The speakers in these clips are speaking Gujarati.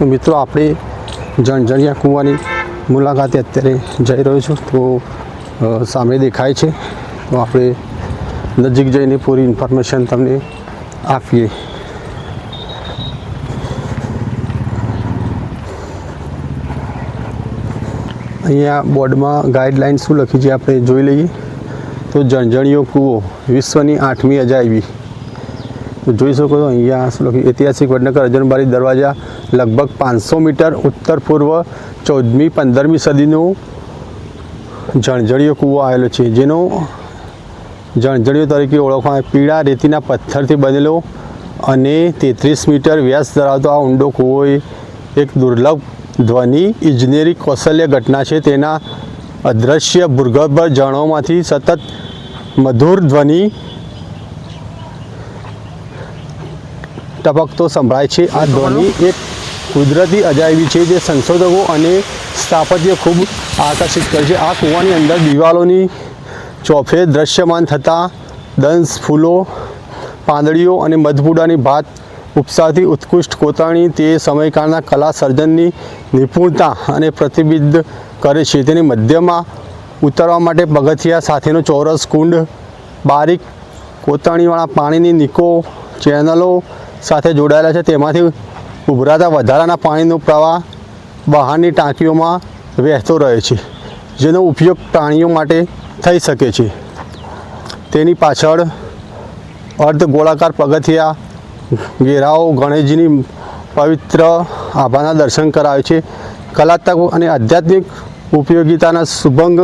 તો મિત્રો, આપણે જણજણિયા કૂવાની મુલાકાતે અત્યારે જઈ રહ્યો છું. તો સામે દેખાય છે. તો આપણે નજીક જઈને પૂરી ઇન્ફોર્મેશન તમને આપીએ. અહીંયા બોર્ડમાં ગાઈડલાઇન શું લખી છે આપણે જોઈ લઈએ. તો જણજણીયો કૂવો વિશ્વની આઠમી અજાયબી. જોઈ શકો છો, અહીંયા શું લખ્યું? ઐતિહાસિક વડનગર અજનબારી દરવાજા લગભગ પાંચસો મીટર ઉત્તર પૂર્વ ચૌદમી પંદરમી સદીનું જણજણીયો કૂવો આવેલો છે. જેનો જણજણીયો તરીકે ઓળખવામાં. પીળા રેતીના પથ્થરથી બનેલો અને તેત્રીસ મીટર વ્યાસ ધરાવતો આ ઊંડો કૂવો એક દુર્લભ ધ્વનિ ઇજનેરી કૌશલ્ય ઘટના છે. તેના અદ્રશ્ય ભૂગર્ભ જળોમાંથી સતત મધુર ધ્વનિ ટપકતો સંભળાય છે. આ ધ્વનિ એક કુદરતી અજાયબી છે જે સંશોધકો અને સ્થાપત્ય ખૂબ આકર્ષિત કરે છે. આ કૂવાની અંદર દિવાલોની ચોફે દ્રશ્યમાન થતા દંશ ફૂલો, પાંદડીઓ અને મધપૂડાની ભાત ઉપસાથી ઉત્કૃષ્ટ કોતરણી તે સમયકાળના કલા સર્જનની નિપુણતા અને પ્રતિબિંબ કરે છે. તેની મધ્યમાં ઉતરવા માટે પગથિયા સાથેનો ચોરસ કુંડ, બારીક કોતરણીવાળા પાણીની નિકો, ચેનલો સાથે જોડાયેલા છે. તેમાંથી ઉભરાતા વધારાના પાણીનો પ્રવાહ બહારની ટાંકીઓમાં વહેતો રહે છે, જેનો ઉપયોગ પ્રાણીઓ માટે થઈ શકે છે. તેની પાછળ અર્ધ ગોળાકાર પગથિયા, ઘેરાઓ ગણેશજીની પવિત્ર આભાના દર્શન કરાવે છે. કલાત્મક અને આધ્યાત્મિક ઉપયોગિતાના સુભંગ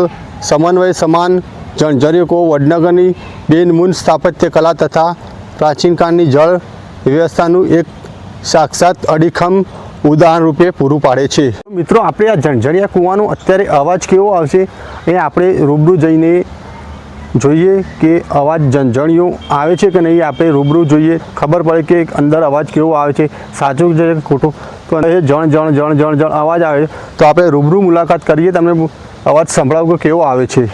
સમન્વય સમાન જણજરીકો વડનગરની બેનમૂન સ્થાપત્ય કલા તથા પ્રાચીન કાળની જળ વ્યવસ્થાનું એક સાક્ષાત અડીખમ ઉદાહરણ રૂપે પૂરું પાડે છે. મિત્રો, આપણે આ ઝણઝણિયા કૂવાનો અત્યારે અવાજ કેવો આવશે એ આપણે રૂબરૂ જઈને જોઈએ કે અવાજ ઝણઝણિયો આવે છે કે નહીં આપણે રૂબરૂ જોઈએ. ખબર પડે કે અંદર અવાજ કેવો આવે છે. સાચું છે કે ખોટું? તો એ જણ જણ જણ જણ જણ અવાજ આવે તો આપણે રૂબરૂ મુલાકાત કરીએ. તમને અવાજ સંભળાવું કે કેવો આવે છે?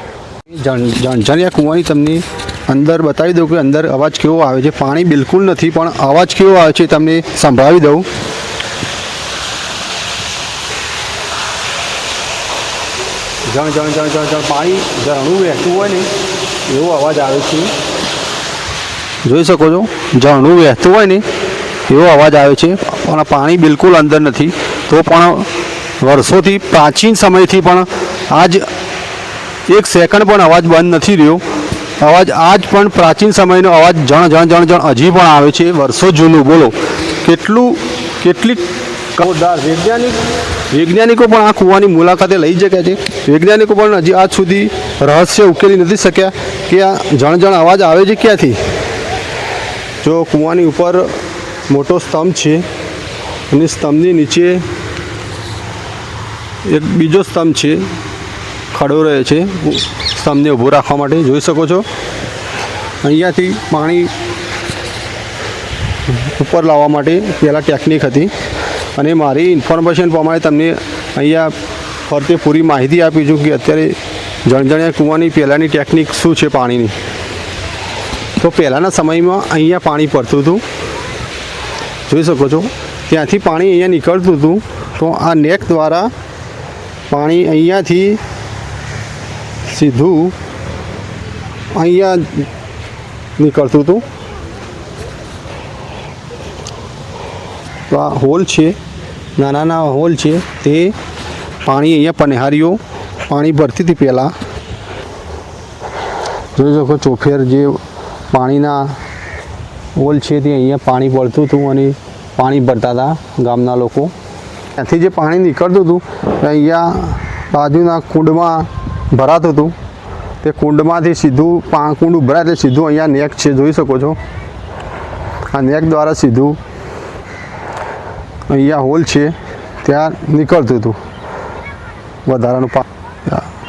ઝણઝણિયા કૂવાની તમને અંદર બતાવી દઉં કે અંદર અવાજ કેવો આવે છે. પાણી બિલકુલ નથી, પણ અવાજ કેવો આવે છે તમને સંભળાવી દઉં. જણ જણ જણ જણ જણ, પાણી ઝરણું વહેતું હોય ને, એવો અવાજ આવે છે. જોઈ શકો છો? ઝરણું વહેતું હોય ને, એવો અવાજ આવે છે. પણ પાણી બિલકુલ અંદર નથી. તો પણ વર્ષોથી, પ્રાચીન સમયથી પણ આજ એક સેકન્ડ પણ અવાજ બંધ નથી રહ્યો. અવાજ આજ પણ પ્રાચીન સમયનો અવાજ જણ જણ જણ જણ હજી પણ આવે છે. વર્ષો જૂનું બોલો. કેટલું કેટલીક કમદાર વૈજ્ઞાનિક વૈજ્ઞાનિકો પણ આ કૂવાની મુલાકાતે લઈ શક્યા છે. વૈજ્ઞાનિકો પણ હજી આજ સુધી રહસ્ય ઉકેલી નથી શક્યા કે આ જણ જણ અવાજ આવે છે ક્યાંથી? જો કૂવાની ઉપર મોટો સ્તંભ છે અને સ્તંભની નીચે એક બીજો સ્તંભ છે ખડો રહે છે. સ્તંભને ઊભો રાખવા માટે જોઈ શકો છો. અહીંયાથી પાણી ઉપર લાવવા માટે પહેલાં ટેકનિક હતી. અને મારી ઇન્ફોર્મેશન પ્રમાણે તમને અહીંયા ફરતે પૂરી માહિતી આપી છું કે અત્યારે જણજણિયા કૂવાની પહેલાંની ટેકનિક શું છે પાણીની. તો પહેલાંના સમયમાં અહીંયા પાણી પડતું હતું. જોઈ શકો છો. ત્યાંથી પાણી અહીંયા નીકળતું હતું. તો આ નેક દ્વારા પાણી અહીંયાથી સીધું અહીંયા નીકળતું હતું. તો આ હોલ છે, નાના નાના હોલ છે, તે પાણી અહીંયા પનિહારીઓ પાણી ભરતી હતી પહેલાં. જોઈ શકો ચોફેર જે પાણીના હોલ છે, તે અહીંયા પાણી ભરતું હતું અને પાણી ભરતા હતા ગામના લોકો. ત્યાંથી જે પાણી નીકળતું હતું અહીંયા બાજુના કુંડમાં ભરાતું હતું. તે કુંડમાંથી સીધું પા, કુંડ ઉભરાય એટલે સીધું અહીંયા નેક છે, જોઈ શકો છો. આ નેક દ્વારા સીધું અહીંયા હોલ છે, ત્યાં નીકળતું હતું. વધારાનું પા,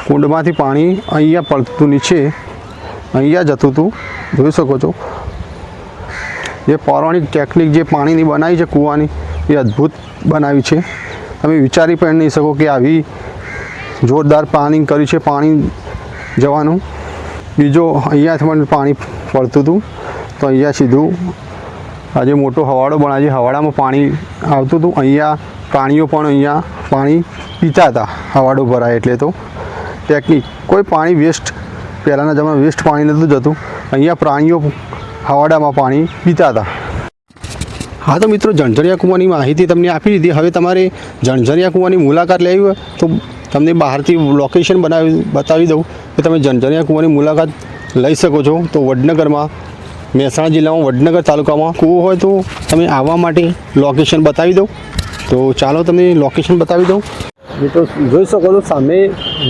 કુંડમાંથી પાણી અહીંયા પડતું નીચે અહીંયા જતું હતું. જોઈ શકો છો. જે પૌરાણિક ટેકનિક જે પાણીની બનાવી છે, કૂવાની, એ અદ્ભુત બનાવી છે. તમે વિચારી પણ નહીં શકો કે આવી જોરદાર પ્લાનિંગ કર્યું છે, પાણી જવાનું. બીજો અહીંયાથી પણ પાણી પડતું હતું, તો અહીંયા સીધું આજે મોટો હવાડો પણ આજે હવાડામાં પાણી આવતું હતું. અહીંયા પ્રાણીઓ પણ અહીંયા પાણી પીતા હતા, હવાડો ભરાય એટલે તો. ટેકનિક કોઈ પાણી વેસ્ટ, પહેલાંના જમાના વેસ્ટ પાણી નહોતું જતું. અહીંયા પ્રાણીઓ હવાડામાં પાણી પીતા હતા. હા તો મિત્રો જણઝરિયા કૂવાની માહિતી તમને આપી દીધી. હવે તમારે જણઝરિયા કૂવાની મુલાકાત લેવી હોય તો તમને બહારથી લોકેશન બનાવી, બતાવી દઉં કે તમે જણઝરિયા કૂવાની મુલાકાત લઈ શકો છો. તો વડનગરમાં, મહેસાણા જિલ્લામાં, વડનગર તાલુકામાં કૂવો હોય તો તમે આવવા માટે લોકેશન બતાવી દઉં. તો ચાલો તમે લોકેશન બતાવી દઉં. મિત્રો, જોઈ શકો છો સામે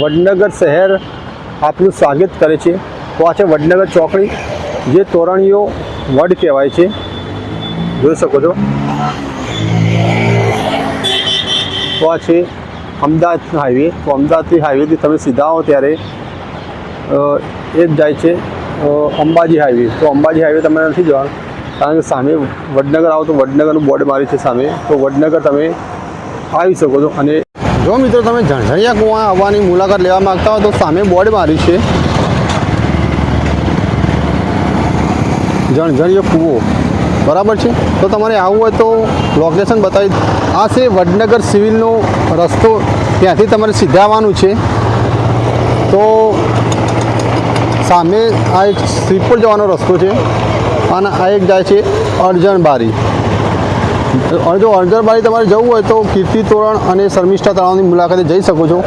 વડનગર શહેર આપનું સ્વાગત કરે છે. તો આ છે વડનગર ચોકડી, જે તોરણીઓ વડ કહેવાય છે. જોઈ શકો છો. તો આ છે અમદાવાદ હાઈવે તો અમદાવાદથી હાઈવેથી તમે સીધા આવો ત્યારે એ જ જાય છે અંબાજી હાઈવે તો અંબાજી હાઈવે તમારે નથી જવાનું. કારણ કે સામે વડનગર આવો તો વડનગરનું બોર્ડ મારી છે સામે. તો વડનગર તમે આવી શકો છો. અને જો મિત્રો તમે ઝણઝણિયા કુવા આવવાની મુલાકાત લેવા માગતા હો તો સામે બોર્ડ મારી છે. ઝણઝણિયો કૂવો. બરાબર છે? તો તમારે આવવું હોય તો લોકેશન બતાવી આ છે વડનગર સિવિલનો રસ્તો. ત્યાંથી તમારે સીધા આવવાનું છે. તો સામે આ એક શ્રીપુર જવાનો રસ્તો છે. અને આ એક જાય છે અરજણબારી. જો અરજણબારી તમારે જવું હોય તો કીર્તિ તોરણ અને શર્મિષ્ઠા તળાવની મુલાકાતે જઈ શકો છો.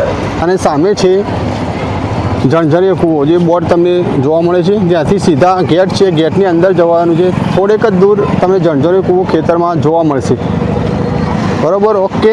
અને સામે છે જણઝરીય કૂવો જે બોર્ડ તમને જોવા મળે છે. ત્યાંથી સીધા ગેટ છે. ગેટની અંદર જવાનું છે. થોડેક જ દૂર તમને જણઝરીય કૂવો ખેતરમાં જોવા મળશે. બરાબર? ઓકે.